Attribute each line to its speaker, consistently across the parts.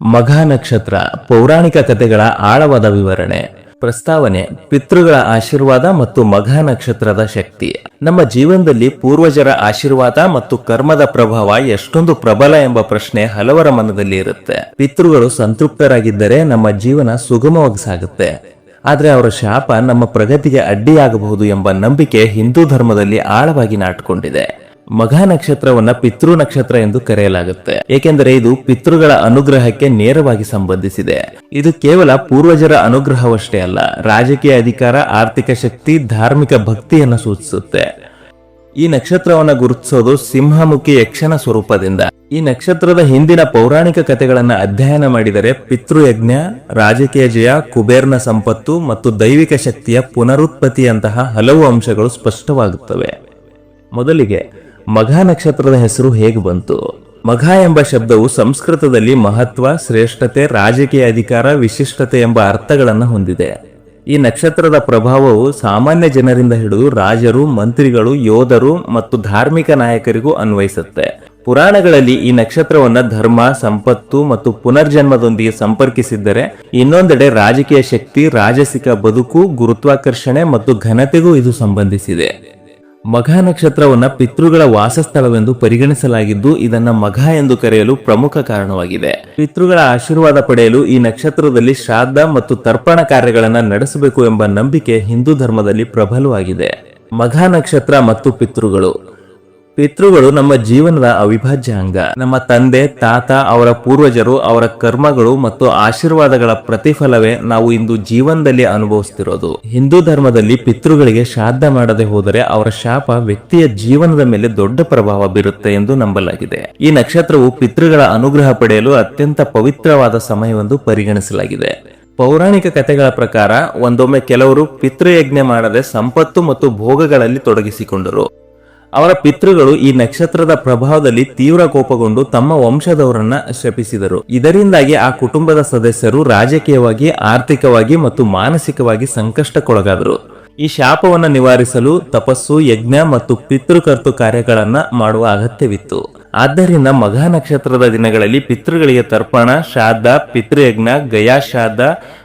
Speaker 1: ಮಘ ನಕ್ಷತ್ರ ಪೌರಾಣಿಕ ಕಥೆಗಳ ಆಳವಾದ ವಿವರಣೆ, ಪ್ರಸ್ತಾವನೆ, ಪಿತೃಗಳ ಆಶೀರ್ವಾದ ಮತ್ತು ಮಘ ನಕ್ಷತ್ರದ ಶಕ್ತಿ. ನಮ್ಮ ಜೀವನದಲ್ಲಿ ಪೂರ್ವಜರ ಆಶೀರ್ವಾದ ಮತ್ತು ಕರ್ಮದ ಪ್ರಭಾವ ಎಷ್ಟೊಂದು ಪ್ರಬಲ ಎಂಬ ಪ್ರಶ್ನೆ ಹಲವರ ಮನದಲ್ಲಿ ಇರುತ್ತೆ. ಪಿತೃಗಳು ಸಂತೃಪ್ತರಾಗಿದ್ದರೆ ನಮ್ಮ ಜೀವನ ಸುಗಮವಾಗಿ ಸಾಗುತ್ತೆ. ಆದರೆ ಅವರ ಶಾಪ ನಮ್ಮ ಪ್ರಗತಿಗೆ ಅಡ್ಡಿಯಾಗಬಹುದು ಎಂಬ ನಂಬಿಕೆ ಹಿಂದೂ ಧರ್ಮದಲ್ಲಿ ಆಳವಾಗಿ ನಾಟಿಕೊಂಡಿದೆ. ಮಘ ನಕ್ಷತ್ರವನ್ನ ಪಿತೃ ನಕ್ಷತ್ರ ಎಂದು ಕರೆಯಲಾಗುತ್ತೆ. ಏಕೆಂದರೆ ಇದು ಪಿತೃಗಳ ಅನುಗ್ರಹಕ್ಕೆ ನೇರವಾಗಿ ಸಂಬಂಧಿಸಿದೆ. ಇದು ಕೇವಲ ಪೂರ್ವಜರ ಅನುಗ್ರಹವಷ್ಟೇ ಅಲ್ಲ, ರಾಜಕೀಯ ಅಧಿಕಾರ, ಆರ್ಥಿಕ ಶಕ್ತಿ, ಧಾರ್ಮಿಕ ಭಕ್ತಿಯನ್ನು ಸೂಚಿಸುತ್ತೆ. ಈ ನಕ್ಷತ್ರವನ್ನ ಗುರುತಿಸೋದು ಸಿಂಹಮುಖಿ ಯಕ್ಷನ ಸ್ವರೂಪದಿಂದ. ಈ ನಕ್ಷತ್ರದ ಹಿಂದಿನ ಪೌರಾಣಿಕ ಕಥೆಗಳನ್ನು ಅಧ್ಯಯನ ಮಾಡಿದರೆ ಪಿತೃಯಜ್ಞ, ರಾಜಕೀಯ ಜಯ, ಕುಬೇರ್ನ ಸಂಪತ್ತು ಮತ್ತು ದೈವಿಕ ಶಕ್ತಿಯ ಪುನರುತ್ಪತ್ತಿಯಂತಹ ಹಲವು ಅಂಶಗಳು ಸ್ಪಷ್ಟವಾಗುತ್ತವೆ. ಮೊದಲಿಗೆ ಮಘ ನಕ್ಷತ್ರದ ಹೆಸರು ಹೇಗೆ ಬಂತು? ಮಘ ಎಂಬ ಶಬ್ದವು ಸಂಸ್ಕೃತದಲ್ಲಿ ಮಹತ್ವ, ಶ್ರೇಷ್ಠತೆ, ರಾಜಕೀಯ ಅಧಿಕಾರ, ವಿಶಿಷ್ಟತೆ ಎಂಬ ಅರ್ಥಗಳನ್ನು ಹೊಂದಿದೆ. ಈ ನಕ್ಷತ್ರದ ಪ್ರಭಾವವು ಸಾಮಾನ್ಯ ಜನರಿಂದ ಹಿಡಿದು ರಾಜರು, ಮಂತ್ರಿಗಳು, ಯೋಧರು ಮತ್ತು ಧಾರ್ಮಿಕ ನಾಯಕರಿಗೂ ಅನ್ವಯಿಸುತ್ತೆ. ಪುರಾಣಗಳಲ್ಲಿ ಈ ನಕ್ಷತ್ರವನ್ನು ಧರ್ಮ, ಸಂಪತ್ತು ಮತ್ತು ಪುನರ್ಜನ್ಮದೊಂದಿಗೆ ಸಂಪರ್ಕಿಸಿದ್ದರೆ ಇನ್ನೊಂದೆಡೆ ರಾಜಕೀಯ ಶಕ್ತಿ, ರಾಜಸಿಕ ಬದುಕು, ಗುರುತ್ವಾಕರ್ಷಣೆ ಮತ್ತು ಘನತೆಗೂ ಇದು ಸಂಬಂಧಿಸಿದೆ. ಮಘ ನಕ್ಷತ್ರವನ್ನ ಪಿತೃಗಳ ವಾಸಸ್ಥಳವೆಂದು ಪರಿಗಣಿಸಲಾಗಿದ್ದು, ಇದನ್ನ ಮಘ ಎಂದು ಕರೆಯಲು ಪ್ರಮುಖ ಕಾರಣವಾಗಿದೆ. ಪಿತೃಗಳ ಆಶೀರ್ವಾದ ಪಡೆಯಲು ಈ ನಕ್ಷತ್ರದಲ್ಲಿ ಶ್ರಾದ್ದ ಮತ್ತು ತರ್ಪಣ ಕಾರ್ಯಗಳನ್ನು ನಡೆಸಬೇಕು ಎಂಬ ನಂಬಿಕೆ ಹಿಂದೂ ಧರ್ಮದಲ್ಲಿ ಪ್ರಬಲವಾಗಿದೆ. ಮಘ ನಕ್ಷತ್ರ ಮತ್ತು ಪಿತೃಗಳು. ಪಿತೃಗಳು ನಮ್ಮ ಜೀವನದ ಅವಿಭಾಜ್ಯ ಅಂಗ. ನಮ್ಮ ತಂದೆ, ತಾತ, ಅವರ ಪೂರ್ವಜರು, ಅವರ ಕರ್ಮಗಳು ಮತ್ತು ಆಶೀರ್ವಾದಗಳ ಪ್ರತಿಫಲವೇ ನಾವು ಇಂದು ಜೀವನದಲ್ಲಿ ಅನುಭವಿಸ್ತಿರೋದು. ಹಿಂದೂ ಧರ್ಮದಲ್ಲಿ ಪಿತೃಗಳಿಗೆ ಶ್ರಾದ್ದ ಮಾಡದೆ ಹೋದರೆ ಅವರ ಶಾಪ ವ್ಯಕ್ತಿಯ ಜೀವನದ ಮೇಲೆ ದೊಡ್ಡ ಪ್ರಭಾವ ಬೀರುತ್ತೆ ಎಂದು ನಂಬಲಾಗಿದೆ. ಈ ನಕ್ಷತ್ರವು ಪಿತೃಗಳ ಅನುಗ್ರಹ ಪಡೆಯಲು ಅತ್ಯಂತ ಪವಿತ್ರವಾದ ಸಮಯವೆಂದು ಪರಿಗಣಿಸಲಾಗಿದೆ. ಪೌರಾಣಿಕ ಕಥೆಗಳ ಪ್ರಕಾರ, ಒಂದೊಮ್ಮೆ ಕೆಲವರು ಪಿತೃಯಜ್ಞ ಮಾಡದೆ ಸಂಪತ್ತು ಮತ್ತು ಭೋಗಗಳಲ್ಲಿ ತೊಡಗಿಸಿಕೊಂಡರು. ಅವರ ಪಿತೃಗಳು ಈ ನಕ್ಷತ್ರದ ಪ್ರಭಾವದಲ್ಲಿ ತೀವ್ರ ಕೋಪಗೊಂಡು ತಮ್ಮ ವಂಶದವರನ್ನ ಶಪಿಸಿದರು. ಇದರಿಂದಾಗಿ ಆ ಕುಟುಂಬದ ಸದಸ್ಯರು ರಾಜಕೀಯವಾಗಿ, ಆರ್ಥಿಕವಾಗಿ ಮತ್ತು ಮಾನಸಿಕವಾಗಿ ಸಂಕಷ್ಟಕ್ಕೊಳಗಾದರು. ಈ ಶಾಪವನ್ನು ನಿವಾರಿಸಲು ತಪಸ್ಸು, ಯಜ್ಞ ಮತ್ತು ಪಿತೃಕರ್ತು ಕಾರ್ಯಗಳನ್ನ ಮಾಡುವ ಅಗತ್ಯವಿತ್ತು. ಆದ್ದರಿಂದ ಮಘ ನಕ್ಷತ್ರದ ದಿನಗಳಲ್ಲಿ ಪಿತೃಗಳಿಗೆ ತರ್ಪಣ, ಶ್ರಾದ್ದ, ಪಿತೃಯಜ್ಞ ಗಯಾಶ್ರಾದ್ದ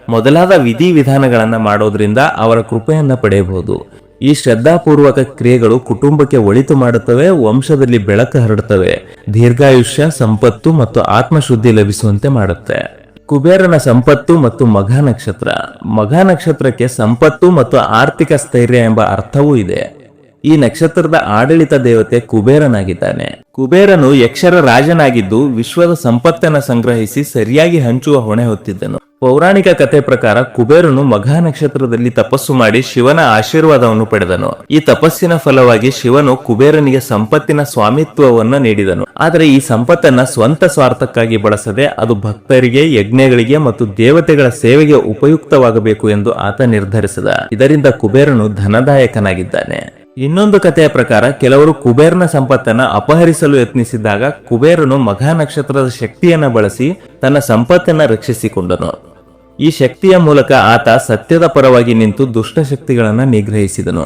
Speaker 1: ಮೊದಲಾದ ವಿಧಿ ವಿಧಾನಗಳನ್ನ ಮಾಡೋದ್ರಿಂದ ಅವರ ಕೃಪೆಯನ್ನು ಪಡೆಯಬಹುದು. ಈ ಶ್ರದ್ಧಾಪೂರ್ವಕ ಕ್ರಿಯೆಗಳು ಕುಟುಂಬಕ್ಕೆ ಒಳಿತು ಮಾಡುತ್ತವೆ, ವಂಶದಲ್ಲಿ ಬೆಳಕು ಹರಡುತ್ತವೆ. ದೀರ್ಘಾಯುಷ್ಯ, ಸಂಪತ್ತು ಮತ್ತು ಆತ್ಮಶುದ್ಧಿ ಲಭಿಸುವಂತೆ ಮಾಡುತ್ತೆ. ಕುಬೇರನ ಸಂಪತ್ತು ಮತ್ತು ಮಘ ನಕ್ಷತ್ರ. ಮಘ ನಕ್ಷತ್ರಕ್ಕೆ ಸಂಪತ್ತು ಮತ್ತು ಆರ್ಥಿಕ ಸ್ಥೈರ್ಯ ಎಂಬ ಅರ್ಥವೂ ಇದೆ. ಈ ನಕ್ಷತ್ರದ ಆಡಳಿತ ದೇವತೆ ಕುಬೇರನಾಗಿದ್ದಾನೆ. ಕುಬೇರನು ಯಕ್ಷರ ರಾಜನಾಗಿದ್ದು, ವಿಶ್ವದ ಸಂಪತ್ತನ್ನು ಸಂಗ್ರಹಿಸಿ ಸರಿಯಾಗಿ ಹಂಚುವ ಹೊಣೆ ಹೊತ್ತಿದ್ದನು. ಪೌರಾಣಿಕ ಕಥೆ ಪ್ರಕಾರ ಕುಬೇರನು ಮಘ ನಕ್ಷತ್ರದಲ್ಲಿ ತಪಸ್ಸು ಮಾಡಿ ಶಿವನ ಆಶೀರ್ವಾದವನ್ನು ಪಡೆದನು. ಈ ತಪಸ್ಸಿನ ಫಲವಾಗಿ ಶಿವನು ಕುಬೇರನಿಗೆ ಸಂಪತ್ತಿನ ಸ್ವಾಮಿತ್ವವನ್ನು ನೀಡಿದನು. ಆದರೆ ಈ ಸಂಪತ್ತನ್ನ ಸ್ವಂತ ಸ್ವಾರ್ಥಕ್ಕಾಗಿ ಬಳಸದೆ ಅದು ಭಕ್ತರಿಗೆ, ಯಜ್ಞಗಳಿಗೆ ಮತ್ತು ದೇವತೆಗಳ ಸೇವೆಗೆ ಉಪಯುಕ್ತವಾಗಬೇಕು ಎಂದು ಆತ ನಿರ್ಧರಿಸಿದ. ಇದರಿಂದ ಕುಬೇರನು ಧನದಾಯಕನಾಗಿದ್ದಾನೆ. ಇನ್ನೊಂದು ಕಥೆಯ ಪ್ರಕಾರ ಕೆಲವರು ಕುಬೇರನ ಸಂಪತ್ತನ್ನ ಅಪಹರಿಸಲು ಯತ್ನಿಸಿದಾಗ ಕುಬೇರನು ಮಘ ನಕ್ಷತ್ರದ ಶಕ್ತಿಯನ್ನ ಬಳಸಿ ತನ್ನ ಸಂಪತ್ತನ್ನ ರಕ್ಷಿಸಿಕೊಂಡನು. ಈ ಶಕ್ತಿಯ ಮೂಲಕ ಆತ ಸತ್ಯದ ಪರವಾಗಿ ನಿಂತು ದುಷ್ಟ ಶಕ್ತಿಗಳನ್ನ ನಿಗ್ರಹಿಸಿದನು.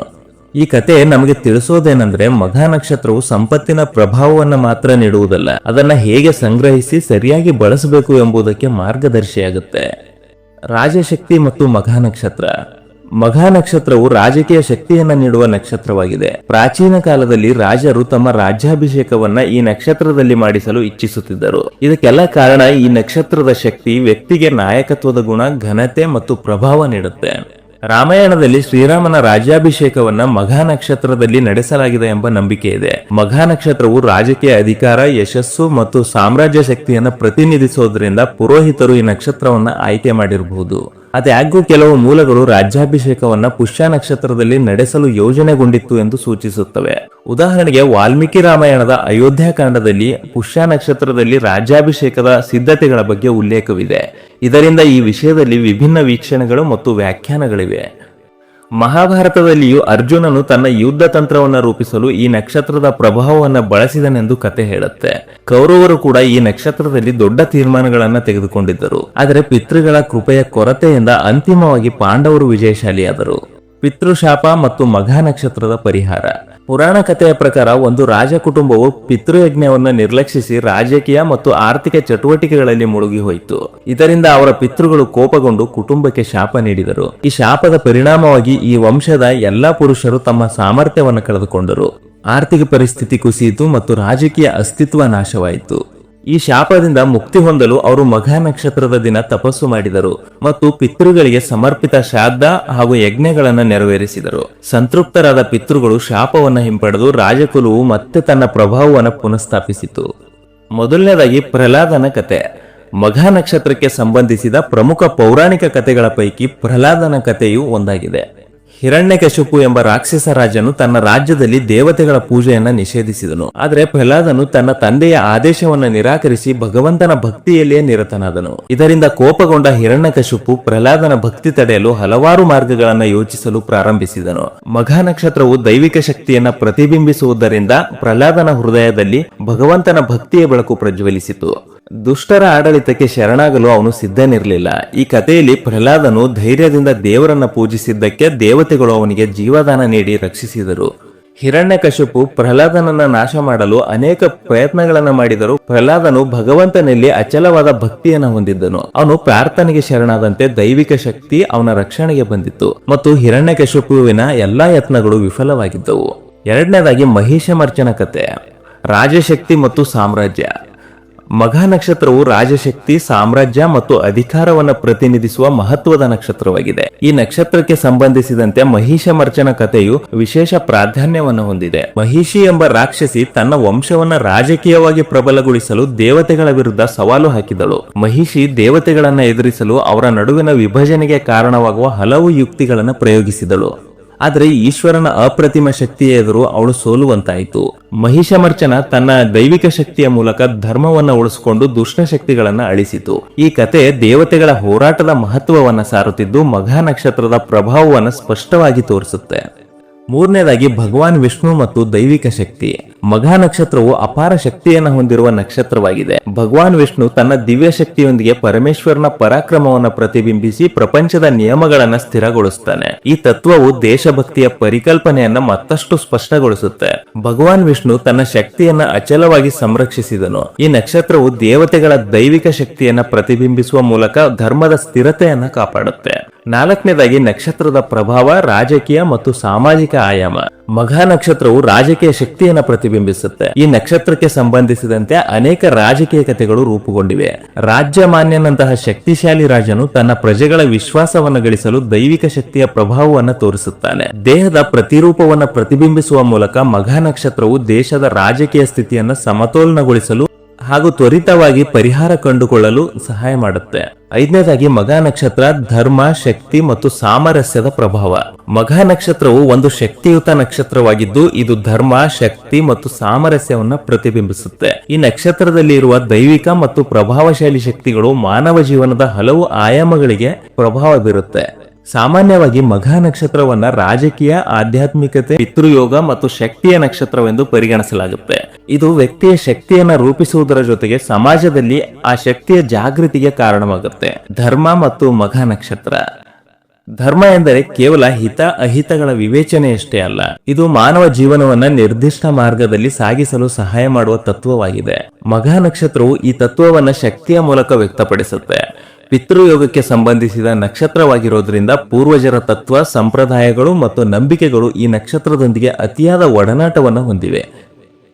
Speaker 1: ಈ ಕತೆ ನಮಗೆ ತಿಳಿಸೋದೇನೆಂದ್ರೆ ಮಘ ನಕ್ಷತ್ರವು ಸಂಪತ್ತಿನ ಪ್ರಭಾವವನ್ನ ಮಾತ್ರ ನೀಡುವುದಲ್ಲ, ಅದನ್ನ ಹೇಗೆ ಸಂಗ್ರಹಿಸಿ ಸರಿಯಾಗಿ ಬಳಸಬೇಕು ಎಂಬುದಕ್ಕೆ ಮಾರ್ಗದರ್ಶಿಯಾಗುತ್ತೆ. ರಾಜಶಕ್ತಿ ಮತ್ತು ಮಘ ನಕ್ಷತ್ರ. ಮಘ ನಕ್ಷತ್ರವು ರಾಜಕೀಯ ಶಕ್ತಿಯನ್ನ ನೀಡುವ ನಕ್ಷತ್ರವಾಗಿದೆ. ಪ್ರಾಚೀನ ಕಾಲದಲ್ಲಿ ರಾಜರು ತಮ್ಮ ರಾಜ್ಯಾಭಿಷೇಕವನ್ನ ಈ ನಕ್ಷತ್ರದಲ್ಲಿ ಮಾಡಿಸಲು ಇಚ್ಛಿಸುತ್ತಿದ್ದರು. ಇದಕ್ಕೆಲ್ಲ ಕಾರಣ ಈ ನಕ್ಷತ್ರದ ಶಕ್ತಿ ವ್ಯಕ್ತಿಗೆ ನಾಯಕತ್ವದ ಗುಣ, ಘನತೆ ಮತ್ತು ಪ್ರಭಾವ ನೀಡುತ್ತೆ. ರಾಮಾಯಣದಲ್ಲಿ ಶ್ರೀರಾಮನ ರಾಜ್ಯಾಭಿಷೇಕವನ್ನ ಮಘ ನಕ್ಷತ್ರದಲ್ಲಿ ನಡೆಸಲಾಗಿದೆ ಎಂಬ ನಂಬಿಕೆ ಇದೆ. ಮಘ ನಕ್ಷತ್ರವು ರಾಜಕೀಯ ಅಧಿಕಾರ, ಯಶಸ್ಸು ಮತ್ತು ಸಾಮ್ರಾಜ್ಯ ಶಕ್ತಿಯನ್ನ ಪ್ರತಿನಿಧಿಸೋದ್ರಿಂದ ಪುರೋಹಿತರು ಈ ನಕ್ಷತ್ರವನ್ನ ಆಯ್ಕೆ ಮಾಡಿರಬಹುದು. ಅದಾಗ್ಯೂ ಕೆಲವು ಮೂಲಗಳು ರಾಜ್ಯಾಭಿಷೇಕವನ್ನು ಪುಷ್ಯ ನಕ್ಷತ್ರದಲ್ಲಿ ನಡೆಸಲು ಯೋಜನೆಗೊಂಡಿತ್ತು ಎಂದು ಸೂಚಿಸುತ್ತವೆ. ಉದಾಹರಣೆಗೆ ವಾಲ್ಮೀಕಿ ರಾಮಾಯಣದ ಅಯೋಧ್ಯಾಕಾಂಡದಲ್ಲಿ ಪುಷ್ಯ ನಕ್ಷತ್ರದಲ್ಲಿ ರಾಜ್ಯಾಭಿಷೇಕದ ಸಿದ್ಧತೆಗಳ ಬಗ್ಗೆ ಉಲ್ಲೇಖವಿದೆ. ಇದರಿಂದ ಈ ವಿಷಯದಲ್ಲಿ ವಿಭಿನ್ನ ವೀಕ್ಷಣೆಗಳು ಮತ್ತು ವ್ಯಾಖ್ಯಾನಗಳಿವೆ. ಮಹಾಭಾರತದಲ್ಲಿಯೂ ಅರ್ಜುನನು ತನ್ನ ಯುದ್ಧ ತಂತ್ರವನ್ನು ರೂಪಿಸಲು ಈ ನಕ್ಷತ್ರದ ಪ್ರಭಾವವನ್ನು ಬಳಸಿದನೆಂದು ಕತೆ ಹೇಳುತ್ತೆ. ಕೌರವರು ಕೂಡ ಈ ನಕ್ಷತ್ರದಲ್ಲಿ ದೊಡ್ಡ ತೀರ್ಮಾನಗಳನ್ನು ತೆಗೆದುಕೊಂಡಿದ್ದರು. ಆದರೆ ಪಿತೃಗಳ ಕೃಪೆಯ ಕೊರತೆಯಿಂದ ಅಂತಿಮವಾಗಿ ಪಾಂಡವರು ವಿಜಯಶಾಲಿಯಾದರು. ಪಿತೃಶಾಪ ಮತ್ತು ಮಘ ನಕ್ಷತ್ರದ ಪರಿಹಾರ. ಪುರಾಣ ಕಥೆಯ ಪ್ರಕಾರ ಒಂದು ರಾಜ ಕುಟುಂಬವು ಪಿತೃಯಜ್ಞವನ್ನು ನಿರ್ಲಕ್ಷಿಸಿ ರಾಜಕೀಯ ಮತ್ತು ಆರ್ಥಿಕ ಚಟುವಟಿಕೆಗಳಲ್ಲಿ ಮುಳುಗಿ ಹೋಯಿತು. ಇದರಿಂದ ಅವರ ಪಿತೃಗಳು ಕೋಪಗೊಂಡು ಕುಟುಂಬಕ್ಕೆ ಶಾಪ ನೀಡಿದರು. ಈ ಶಾಪದ ಪರಿಣಾಮವಾಗಿ ಈ ವಂಶದ ಎಲ್ಲಾ ಪುರುಷರು ತಮ್ಮ ಸಾಮರ್ಥ್ಯವನ್ನು ಕಳೆದುಕೊಂಡರು. ಆರ್ಥಿಕ ಪರಿಸ್ಥಿತಿ ಕುಸಿಯಿತು ಮತ್ತು ರಾಜಕೀಯ ಅಸ್ತಿತ್ವ ನಾಶವಾಯಿತು. ಈ ಶಾಪದಿಂದ ಮುಕ್ತಿ ಹೊಂದಲು ಅವರು ಮಘ ನಕ್ಷತ್ರದ ದಿನ ತಪಸ್ಸು ಮಾಡಿದರು ಮತ್ತು ಪಿತೃಗಳಿಗೆ ಸಮರ್ಪಿತ ಶ್ರಾದ್ದ ಹಾಗೂ ಯಜ್ಞಗಳನ್ನು ನೆರವೇರಿಸಿದರು. ಸಂತೃಪ್ತರಾದ ಪಿತೃಗಳು ಶಾಪವನ್ನು ಹಿಂಪಡೆದು ರಾಜಕುಲವು ಮತ್ತೆ ತನ್ನ ಪ್ರಭಾವವನ್ನು ಪುನಃಸ್ಥಾಪಿಸಿತು. ಮೊದಲನೇದಾಗಿ ಪ್ರಹ್ಲಾದನ ಕತೆ. ಮಘ ನಕ್ಷತ್ರಕ್ಕೆ ಸಂಬಂಧಿಸಿದ ಪ್ರಮುಖ ಪೌರಾಣಿಕ ಕಥೆಗಳ ಪೈಕಿ ಪ್ರಹ್ಲಾದನ ಕಥೆಯು ಒಂದಾಗಿದೆ. ಹಿರಣ್ಯಕಶಿಪು ಎಂಬ ರಾಕ್ಷಸ ರಾಜನು ತನ್ನ ರಾಜ್ಯದಲ್ಲಿ ದೇವತೆಗಳ ಪೂಜೆಯನ್ನ ನಿಷೇಧಿಸಿದನು. ಆದರೆ ಪ್ರಹ್ಲಾದನು ತನ್ನ ತಂದೆಯ ಆದೇಶವನ್ನು ನಿರಾಕರಿಸಿ ಭಗವಂತನ ಭಕ್ತಿಯಲ್ಲಿಯೇ ನಿರತನಾದನು. ಇದರಿಂದ ಕೋಪಗೊಂಡ ಹಿರಣ್ಯಕಶಿಪು ಪ್ರಹ್ಲಾದನ ಭಕ್ತಿ ತಡೆಯಲು ಹಲವಾರು ಮಾರ್ಗಗಳನ್ನು ಯೋಚಿಸಲು ಪ್ರಾರಂಭಿಸಿದನು. ಮಘ ನಕ್ಷತ್ರವು ದೈವಿಕ ಶಕ್ತಿಯನ್ನ ಪ್ರತಿಬಿಂಬಿಸುವುದರಿಂದ ಪ್ರಹ್ಲಾದನ ಹೃದಯದಲ್ಲಿ ಭಗವಂತನ ಭಕ್ತಿಯ ಬೆಳಕು ಪ್ರಜ್ವಲಿಸಿತು. ದುಷ್ಟರ ಆಡಳಿತಕ್ಕೆ ಶರಣಾಗಲು ಅವನು ಸಿದ್ಧನಿರಲಿಲ್ಲ. ಈ ಕಥೆಯಲ್ಲಿ ಪ್ರಹ್ಲಾದನು ಧೈರ್ಯದಿಂದ ದೇವರನ್ನ ಪೂಜಿಸಿದ್ದಕ್ಕೆ ದೇವತೆಗಳು ಅವನಿಗೆ ಜೀವದಾನ ನೀಡಿ ರಕ್ಷಿಸಿದರು. ಹಿರಣ್ಯಕಶಿಪು ಪ್ರಹ್ಲಾದನನ್ನ ನಾಶ ಮಾಡಲು ಅನೇಕ ಪ್ರಯತ್ನಗಳನ್ನು ಮಾಡಿದರು ಪ್ರಹ್ಲಾದನು ಭಗವಂತನಲ್ಲಿ ಅಚಲವಾದ ಭಕ್ತಿಯನ್ನು ಹೊಂದಿದ್ದನು. ಅವನು ಪ್ರಾರ್ಥನೆಗೆ ಶರಣಾದಂತೆ ದೈವಿಕ ಶಕ್ತಿ ಅವನ ರಕ್ಷಣೆಗೆ ಬಂದಿತ್ತು ಮತ್ತು ಹಿರಣ್ಯಕಶಿಪುವಿನ ಎಲ್ಲಾ ಯತ್ನಗಳು ವಿಫಲವಾಗಿದ್ದವು. ಎರಡನೇದಾಗಿ ಮಹಿಷಮರ್ಚನ ಕತೆ. ರಾಜಶಕ್ತಿ ಮತ್ತು ಸಾಮ್ರಾಜ್ಯ. ಮಘ ನಕ್ಷತ್ರವು ರಾಜಶಕ್ತಿ, ಸಾಮ್ರಾಜ್ಯ ಮತ್ತು ಅಧಿಕಾರವನ್ನು ಪ್ರತಿನಿಧಿಸುವ ಮಹತ್ವದ ನಕ್ಷತ್ರವಾಗಿದೆ. ಈ ನಕ್ಷತ್ರಕ್ಕೆ ಸಂಬಂಧಿಸಿದಂತೆ ಮಹಿಷಮರ್ಚನ ಕಥೆಯು ವಿಶೇಷ ಪ್ರಾಧಾನ್ಯವನ್ನು ಹೊಂದಿದೆ. ಮಹಿಷಿ ಎಂಬ ರಾಕ್ಷಸಿ ತನ್ನ ವಂಶವನ್ನ ರಾಜಕೀಯವಾಗಿ ಪ್ರಬಲಗೊಳಿಸಲು ದೇವತೆಗಳ ವಿರುದ್ಧ ಸವಾಲು ಹಾಕಿದಳು. ಮಹಿಷಿ ದೇವತೆಗಳನ್ನ ಎದುರಿಸಲು ಅವರ ನಡುವಿನ ವಿಭಜನೆಗೆ ಕಾರಣವಾಗುವ ಹಲವು ಯುಕ್ತಿಗಳನ್ನು ಪ್ರಯೋಗಿಸಿದಳು. ಆದರೆ ಈಶ್ವರನ ಅಪ್ರತಿಮ ಶಕ್ತಿಯ ಎದುರು ಅವಳು ಸೋಲುವಂತಾಯಿತು. ಮಹಿಷಮರ್ಚನ ತನ್ನ ದೈವಿಕ ಶಕ್ತಿಯ ಮೂಲಕ ಧರ್ಮವನ್ನ ಉಳಿಸಿಕೊಂಡು ದುಷ್ಟ ಶಕ್ತಿಗಳನ್ನ ಅಳಿಸಿತು. ಈ ಕತೆ ದೇವತೆಗಳ ಹೋರಾಟದ ಮಹತ್ವವನ್ನ ಸಾರುತ್ತಿದ್ದು ಮಘ ನಕ್ಷತ್ರದ ಪ್ರಭಾವವನ್ನು ಸ್ಪಷ್ಟವಾಗಿ ತೋರಿಸುತ್ತೆ. ಮೂರನೇದಾಗಿ ಭಗವಾನ್ ವಿಷ್ಣು ಮತ್ತು ದೈವಿಕ ಶಕ್ತಿ. ಮಘ ನಕ್ಷತ್ರವು ಅಪಾರ ಶಕ್ತಿಯನ್ನು ಹೊಂದಿರುವ ನಕ್ಷತ್ರವಾಗಿದೆ. ಭಗವಾನ್ ವಿಷ್ಣು ತನ್ನ ದಿವ್ಯ ಶಕ್ತಿಯೊಂದಿಗೆ ಪರಮೇಶ್ವರನ ಪರಾಕ್ರಮವನ್ನು ಪ್ರತಿಬಿಂಬಿಸಿ ಪ್ರಪಂಚದ ನಿಯಮಗಳನ್ನ ಸ್ಥಿರಗೊಳಿಸುತ್ತಾನೆ ಈ ತತ್ವವು ದೇಶಭಕ್ತಿಯ ಪರಿಕಲ್ಪನೆಯನ್ನ ಮತ್ತಷ್ಟು ಸ್ಪಷ್ಟಗೊಳಿಸುತ್ತೆ. ಭಗವಾನ್ ವಿಷ್ಣು ತನ್ನ ಶಕ್ತಿಯನ್ನ ಅಚಲವಾಗಿ ಸಂರಕ್ಷಿಸಿದನು. ಈ ನಕ್ಷತ್ರವು ದೇವತೆಗಳ ದೈವಿಕ ಶಕ್ತಿಯನ್ನ ಪ್ರತಿಬಿಂಬಿಸುವ ಮೂಲಕ ಧರ್ಮದ ಸ್ಥಿರತೆಯನ್ನ ಕಾಪಾಡುತ್ತೆ. ನಾಲ್ಕನೇದಾಗಿ ನಕ್ಷತ್ರದ ಪ್ರಭಾವ, ರಾಜಕೀಯ ಮತ್ತು ಸಾಮಾಜಿಕ ಆಯಾಮ. ಮಘ ನಕ್ಷತ್ರವು ರಾಜಕೀಯ ಶಕ್ತಿಯನ್ನು ಪ್ರತಿಬಿಂಬಿಸುತ್ತೆ. ಈ ನಕ್ಷತ್ರಕ್ಕೆ ಸಂಬಂಧಿಸಿದಂತೆ ಅನೇಕ ರಾಜಕೀಯ ಕಥೆಗಳು ರೂಪುಗೊಂಡಿವೆ. ರಾಜ್ಯಮಾನ್ಯನಂತಹ ಶಕ್ತಿಶಾಲಿ ರಾಜನು ತನ್ನ ಪ್ರಜೆಗಳ ವಿಶ್ವಾಸವನ್ನು ಗಳಿಸಲು ದೈವಿಕ ಶಕ್ತಿಯ ಪ್ರಭಾವವನ್ನು ತೋರಿಸುತ್ತಾನೆ. ದೇಹದ ಪ್ರತಿರೂಪವನ್ನು ಪ್ರತಿಬಿಂಬಿಸುವ ಮೂಲಕ ಮಘ ನಕ್ಷತ್ರವು ದೇಶದ ರಾಜಕೀಯ ಸ್ಥಿತಿಯನ್ನು ಸಮತೋಲನಗೊಳಿಸಲು ಹಾಗೂ ತ್ವರಿತವಾಗಿ ಪರಿಹಾರ ಕಂಡುಕೊಳ್ಳಲು ಸಹಾಯ ಮಾಡುತ್ತೆ. ಐದನೇದಾಗಿ ಮಗ ನಕ್ಷತ್ರ ಧರ್ಮ, ಶಕ್ತಿ ಮತ್ತು ಸಾಮರಸ್ಯದ ಪ್ರಭಾವ. ಮಗ ನಕ್ಷತ್ರವು ಒಂದು ಶಕ್ತಿಯುತ ನಕ್ಷತ್ರವಾಗಿದ್ದು, ಇದು ಧರ್ಮ, ಶಕ್ತಿ ಮತ್ತು ಸಾಮರಸ್ಯವನ್ನ ಪ್ರತಿಬಿಂಬಿಸುತ್ತೆ. ಈ ನಕ್ಷತ್ರದಲ್ಲಿ ಇರುವ ದೈವಿಕ ಮತ್ತು ಪ್ರಭಾವಶಾಲಿ ಶಕ್ತಿಗಳು ಮಾನವ ಜೀವನದ ಹಲವು ಆಯಾಮಗಳಿಗೆ ಪ್ರಭಾವ ಬೀರುತ್ತೆ. ಸಾಮಾನ್ಯವಾಗಿ ಮಘ ನಕ್ಷತ್ರವನ್ನ ರಾಜಕೀಯ, ಆಧ್ಯಾತ್ಮಿಕತೆ, ಪಿತೃಯೋಗ ಮತ್ತು ಶಕ್ತಿಯ ನಕ್ಷತ್ರವೆಂದು ಪರಿಗಣಿಸಲಾಗುತ್ತೆ. ಇದು ವ್ಯಕ್ತಿಯ ಶಕ್ತಿಯನ್ನ ರೂಪಿಸುವುದರ ಜೊತೆಗೆ ಸಮಾಜದಲ್ಲಿ ಆ ಶಕ್ತಿಯ ಜಾಗೃತಿಗೆ ಕಾರಣವಾಗುತ್ತೆ. ಧರ್ಮ ಮತ್ತು ಮಘ ನಕ್ಷತ್ರ. ಧರ್ಮ ಎಂದರೆ ಕೇವಲ ಹಿತ, ಅಹಿತಗಳ ವಿವೇಚನೆಯಷ್ಟೇ ಅಲ್ಲ. ಇದು ಮಾನವ ಜೀವನವನ್ನ ನಿರ್ದಿಷ್ಟ ಮಾರ್ಗದಲ್ಲಿ ಸಾಗಿಸಲು ಸಹಾಯ ಮಾಡುವ ತತ್ವವಾಗಿದೆ. ಮಘ ನಕ್ಷತ್ರವು ಈ ತತ್ವವನ್ನ ಶಕ್ತಿಯ ಮೂಲಕ ವ್ಯಕ್ತಪಡಿಸುತ್ತೆ. ಪಿತೃಯೋಗಕ್ಕೆ ಸಂಬಂಧಿಸಿದ ನಕ್ಷತ್ರವಾಗಿರೋದ್ರಿಂದ ಪೂರ್ವಜರ ತತ್ವ, ಸಂಪ್ರದಾಯಗಳು ಮತ್ತು ನಂಬಿಕೆಗಳು ಈ ನಕ್ಷತ್ರದೊಂದಿಗೆ ಅತಿಯಾದ ಒಡನಾಟವನ್ನು ಹೊಂದಿವೆ.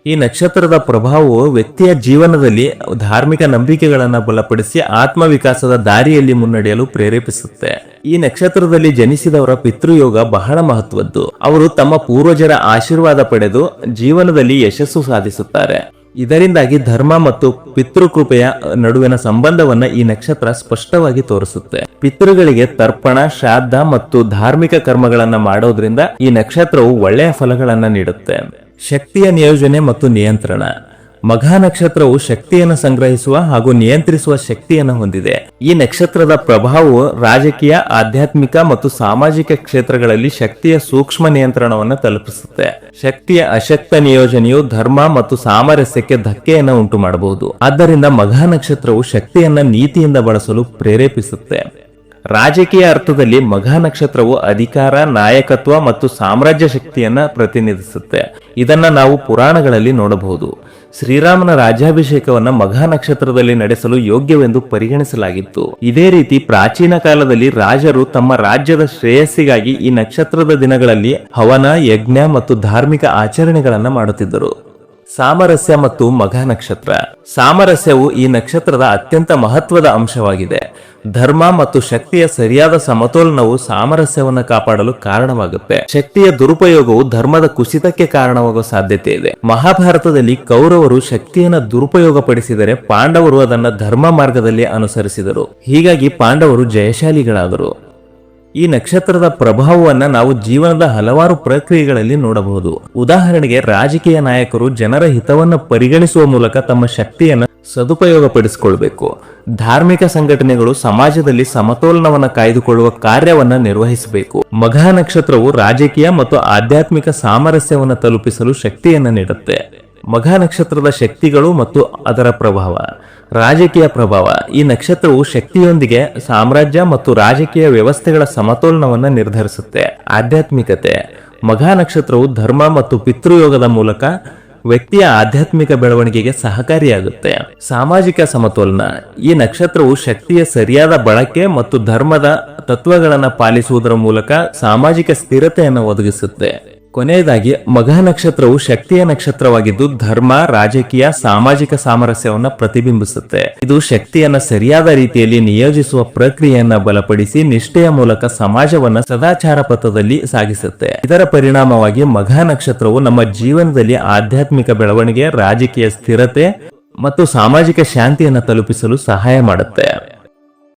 Speaker 1: ಈ ನಕ್ಷತ್ರದ ಪ್ರಭಾವವು ವ್ಯಕ್ತಿಯ ಜೀವನದಲ್ಲಿ ಧಾರ್ಮಿಕ ನಂಬಿಕೆಗಳನ್ನು ಬಲಪಡಿಸಿ ಆತ್ಮವಿಕಾಸದ ದಾರಿಯಲ್ಲಿ ಮುನ್ನಡೆಯಲು ಪ್ರೇರೇಪಿಸುತ್ತೆ. ಈ ನಕ್ಷತ್ರದಲ್ಲಿ ಜನಿಸಿದವರ ಪಿತೃಯೋಗ ಬಹಳ ಮಹತ್ವದ್ದು. ಅವರು ತಮ್ಮ ಪೂರ್ವಜರ ಆಶೀರ್ವಾದ ಪಡೆದು ಜೀವನದಲ್ಲಿ ಯಶಸ್ಸು ಸಾಧಿಸುತ್ತಾರೆ. ಇದರಿಂದಾಗಿ ಧರ್ಮ ಮತ್ತು ಪಿತೃಕೃಪೆಯ ನಡುವಿನ ಸಂಬಂಧವನ್ನ ಈ ನಕ್ಷತ್ರ ಸ್ಪಷ್ಟವಾಗಿ ತೋರಿಸುತ್ತೆ. ಪಿತೃಗಳಿಗೆ ತರ್ಪಣ, ಶ್ರಾದ್ದ ಮತ್ತು ಧಾರ್ಮಿಕ ಕರ್ಮಗಳನ್ನ ಮಾಡೋದ್ರಿಂದ ಈ ನಕ್ಷತ್ರವು ಒಳ್ಳೆಯ ಫಲಗಳನ್ನ ನೀಡುತ್ತೆ. ಶಕ್ತಿಯ ನಿಯೋಜನೆ ಮತ್ತು ನಿಯಂತ್ರಣ. ಮಘ ನಕ್ಷತ್ರವು ಶಕ್ತಿಯನ್ನು ಸಂಗ್ರಹಿಸುವ ಹಾಗೂ ನಿಯಂತ್ರಿಸುವ ಶಕ್ತಿಯನ್ನು ಹೊಂದಿದೆ. ಈ ನಕ್ಷತ್ರದ ಪ್ರಭಾವವು ರಾಜಕೀಯ, ಆಧ್ಯಾತ್ಮಿಕ ಮತ್ತು ಸಾಮಾಜಿಕ ಕ್ಷೇತ್ರಗಳಲ್ಲಿ ಶಕ್ತಿಯ ಸೂಕ್ಷ್ಮ ನಿಯಂತ್ರಣವನ್ನು ತಲುಪಿಸುತ್ತೆ. ಶಕ್ತಿಯ ಅಶಕ್ತ ನಿಯೋಜನೆಯು ಧರ್ಮ ಮತ್ತು ಸಾಮರಸ್ಯಕ್ಕೆ ಧಕ್ಕೆಯನ್ನು ಉಂಟು ಮಾಡಬಹುದು ಆದ್ದರಿಂದ ಮಘ ನಕ್ಷತ್ರವು ಶಕ್ತಿಯನ್ನ ನೀತಿಯಿಂದ ಬಳಸಲು ಪ್ರೇರೇಪಿಸುತ್ತೆ. ರಾಜಕೀಯ ಅರ್ಥದಲ್ಲಿ ಮಘ ನಕ್ಷತ್ರವು ಅಧಿಕಾರ, ನಾಯಕತ್ವ ಮತ್ತು ಸಾಮ್ರಾಜ್ಯ ಶಕ್ತಿಯನ್ನ ಪ್ರತಿನಿಧಿಸುತ್ತೆ. ಇದನ್ನ ನಾವು ಪುರಾಣಗಳಲ್ಲಿ ನೋಡಬಹುದು. ಶ್ರೀರಾಮನ ರಾಜ್ಯಾಭಿಷೇಕವನ್ನ ಮಘ ನಕ್ಷತ್ರದಲ್ಲಿ ನಡೆಸಲು ಯೋಗ್ಯವೆಂದು ಪರಿಗಣಿಸಲಾಗಿತ್ತು. ಇದೇ ರೀತಿ ಪ್ರಾಚೀನ ಕಾಲದಲ್ಲಿ ರಾಜರು ತಮ್ಮ ರಾಜ್ಯದ ಶ್ರೇಯಸ್ಸಿಗಾಗಿ ಈ ನಕ್ಷತ್ರದ ದಿನಗಳಲ್ಲಿ ಹವನ, ಯಜ್ಞ ಮತ್ತು ಧಾರ್ಮಿಕ ಆಚರಣೆಗಳನ್ನ ಮಾಡುತ್ತಿದ್ದರು. ಸಾಮರಸ್ಯ ಮತ್ತು ಮಘ ನಕ್ಷತ್ರ. ಸಾಮರಸ್ಯವು ಈ ನಕ್ಷತ್ರದ ಅತ್ಯಂತ ಮಹತ್ವದ ಅಂಶವಾಗಿದೆ. ಧರ್ಮ ಮತ್ತು ಶಕ್ತಿಯ ಸರಿಯಾದ ಸಮತೋಲನವು ಸಾಮರಸ್ಯವನ್ನು ಕಾಪಾಡಲು ಕಾರಣವಾಗುತ್ತೆ. ಶಕ್ತಿಯ ದುರುಪಯೋಗವು ಧರ್ಮದ ಕುಸಿತಕ್ಕೆ ಕಾರಣವಾಗುವ ಸಾಧ್ಯತೆ ಇದೆ. ಮಹಾಭಾರತದಲ್ಲಿ ಕೌರವರು ಶಕ್ತಿಯನ್ನು ದುರುಪಯೋಗಪಡಿಸಿದರೆ ಪಾಂಡವರು ಅದನ್ನು ಧರ್ಮ ಮಾರ್ಗದಲ್ಲಿ ಅನುಸರಿಸಿದರು. ಹೀಗಾಗಿ ಪಾಂಡವರು ಜಯಶಾಲಿಗಳಾದರು. ಈ ನಕ್ಷತ್ರದ ಪ್ರಭಾವವನ್ನು ನಾವು ಜೀವನದ ಹಲವಾರು ಪ್ರಕ್ರಿಯೆಗಳಲ್ಲಿ ನೋಡಬಹುದು. ಉದಾಹರಣೆಗೆ ರಾಜಕೀಯ ನಾಯಕರು ಜನರ ಹಿತವನ್ನು ಪರಿಗಣಿಸುವ ಮೂಲಕ ತಮ್ಮ ಶಕ್ತಿಯನ್ನು ಸದುಪಯೋಗಪಡಿಸಿಕೊಳ್ಬೇಕು. ಧಾರ್ಮಿಕ ಸಂಘಟನೆಗಳು ಸಮಾಜದಲ್ಲಿ ಸಮತೋಲನವನ್ನು ಕಾಯ್ದುಕೊಳ್ಳುವ ಕಾರ್ಯವನ್ನು ನಿರ್ವಹಿಸಬೇಕು. ಮಘ ನಕ್ಷತ್ರವು ರಾಜಕೀಯ ಮತ್ತು ಆಧ್ಯಾತ್ಮಿಕ ಸಾಮರಸ್ಯವನ್ನು ತಲುಪಿಸಲು ಶಕ್ತಿಯನ್ನು ನೀಡುತ್ತೆ. ಮಘ ನಕ್ಷತ್ರದ ಶಕ್ತಿಗಳು ಮತ್ತು ಅದರ ಪ್ರಭಾವ. ರಾಜಕೀಯ ಪ್ರಭಾವ. ಈ ನಕ್ಷತ್ರವು ಶಕ್ತಿಯೊಂದಿಗೆ ಸಾಮ್ರಾಜ್ಯ ಮತ್ತು ರಾಜಕೀಯ ವ್ಯವಸ್ಥೆಗಳ ಸಮತೋಲನವನ್ನು ನಿರ್ಧರಿಸುತ್ತೆ. ಆಧ್ಯಾತ್ಮಿಕತೆ. ಮಘ ನಕ್ಷತ್ರವು ಧರ್ಮ ಮತ್ತು ಪಿತೃಯೋಗದ ಮೂಲಕ ವ್ಯಕ್ತಿಯ ಆಧ್ಯಾತ್ಮಿಕ ಬೆಳವಣಿಗೆಗೆ ಸಹಕಾರಿಯಾಗುತ್ತೆ. ಸಾಮಾಜಿಕ ಸಮತೋಲನ. ಈ ನಕ್ಷತ್ರವು ಶಕ್ತಿಯ ಸರಿಯಾದ ಬಳಕೆ ಮತ್ತು ಧರ್ಮದ ತತ್ವಗಳನ್ನು ಪಾಲಿಸುವುದರ ಮೂಲಕ ಸಾಮಾಜಿಕ ಸ್ಥಿರತೆಯನ್ನು ಒದಗಿಸುತ್ತೆ. ಕೊನೆಯದಾಗಿ, ಮಘ ನಕ್ಷತ್ರವು ಶಕ್ತಿಯ ನಕ್ಷತ್ರವಾಗಿದ್ದು, ಧರ್ಮ, ರಾಜಕೀಯ, ಸಾಮಾಜಿಕ ಸಾಮರಸ್ಯವನ್ನು ಪ್ರತಿಬಿಂಬಿಸುತ್ತೆ. ಇದು ಶಕ್ತಿಯನ್ನ ಸರಿಯಾದ ರೀತಿಯಲ್ಲಿ ನಿಯೋಜಿಸುವ ಪ್ರಕ್ರಿಯೆಯನ್ನ ಬಲಪಡಿಸಿ, ನಿಷ್ಠೆಯ ಮೂಲಕ ಸಮಾಜವನ್ನ ಸದಾಚಾರ ಪಥದಲ್ಲಿ ಸಾಗಿಸುತ್ತೆ. ಇದರ ಪರಿಣಾಮವಾಗಿ ಮಘ ನಕ್ಷತ್ರವು ನಮ್ಮ ಜೀವನದಲ್ಲಿ ಆಧ್ಯಾತ್ಮಿಕ ಬೆಳವಣಿಗೆ, ರಾಜಕೀಯ ಸ್ಥಿರತೆ ಮತ್ತು ಸಾಮಾಜಿಕ ಶಾಂತಿಯನ್ನು ತಲುಪಿಸಲು ಸಹಾಯ ಮಾಡುತ್ತೆ.